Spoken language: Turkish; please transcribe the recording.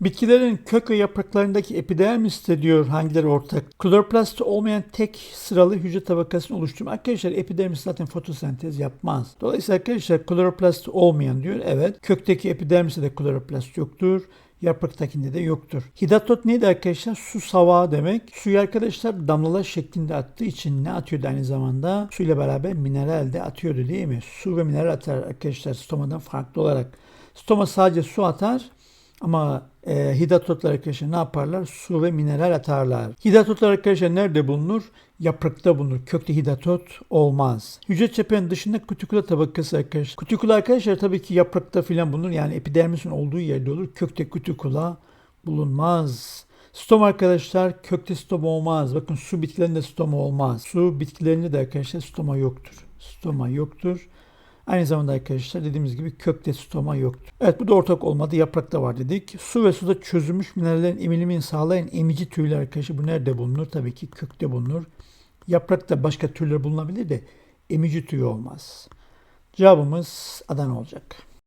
Bitkilerin kök ve yapraklarındaki epidermiste diyor hangileri ortak? Kloroplasti olmayan tek sıralı hücre tabakasını oluşturma. Arkadaşlar epidermis zaten fotosentez yapmaz. Dolayısıyla arkadaşlar kloroplasti olmayan diyor. Evet. Kökteki epidermiste de kloroplast yoktur. Yapraktakinde de yoktur. Hidatot neydi arkadaşlar? Su savağı demek. Suyu arkadaşlar damlalar şeklinde attığı için ne atıyordu aynı zamanda? Suyla beraber mineral de atıyordu değil mi? Su ve mineral atar arkadaşlar stomadan farklı olarak. Stoma sadece su atar ama e, hidatotlar arkadaşlar ne yaparlar? Su ve mineral atarlar. Hidatotlar arkadaşlar nerede bulunur? Yaprakta bulunur. Kökte hidatot olmaz. Hücre çepenin dışında kutikula tabakası arkadaşlar. Kutikula arkadaşlar tabii ki yaprakta filan bulunur. Yani epidermisin olduğu yerde olur. Kökte kutikula bulunmaz. Stom arkadaşlar kökte stoma olmaz. Bakın su bitkilerinde stoma olmaz. Su bitkilerinde de arkadaşlar stoma yoktur. Stoma yoktur. Aynı zamanda arkadaşlar dediğimiz gibi kökte stoma yoktur. Evet bu da ortak olmadı. Yaprakta var dedik. Su ve suda çözülmüş minerallerin emilimini sağlayan emici tüyler arkadaşlar bu nerede bulunur? Tabii ki kökte bulunur. Yaprakta başka türler bulunabilir de emici tüyü olmaz. Cevabımız Adana olacak.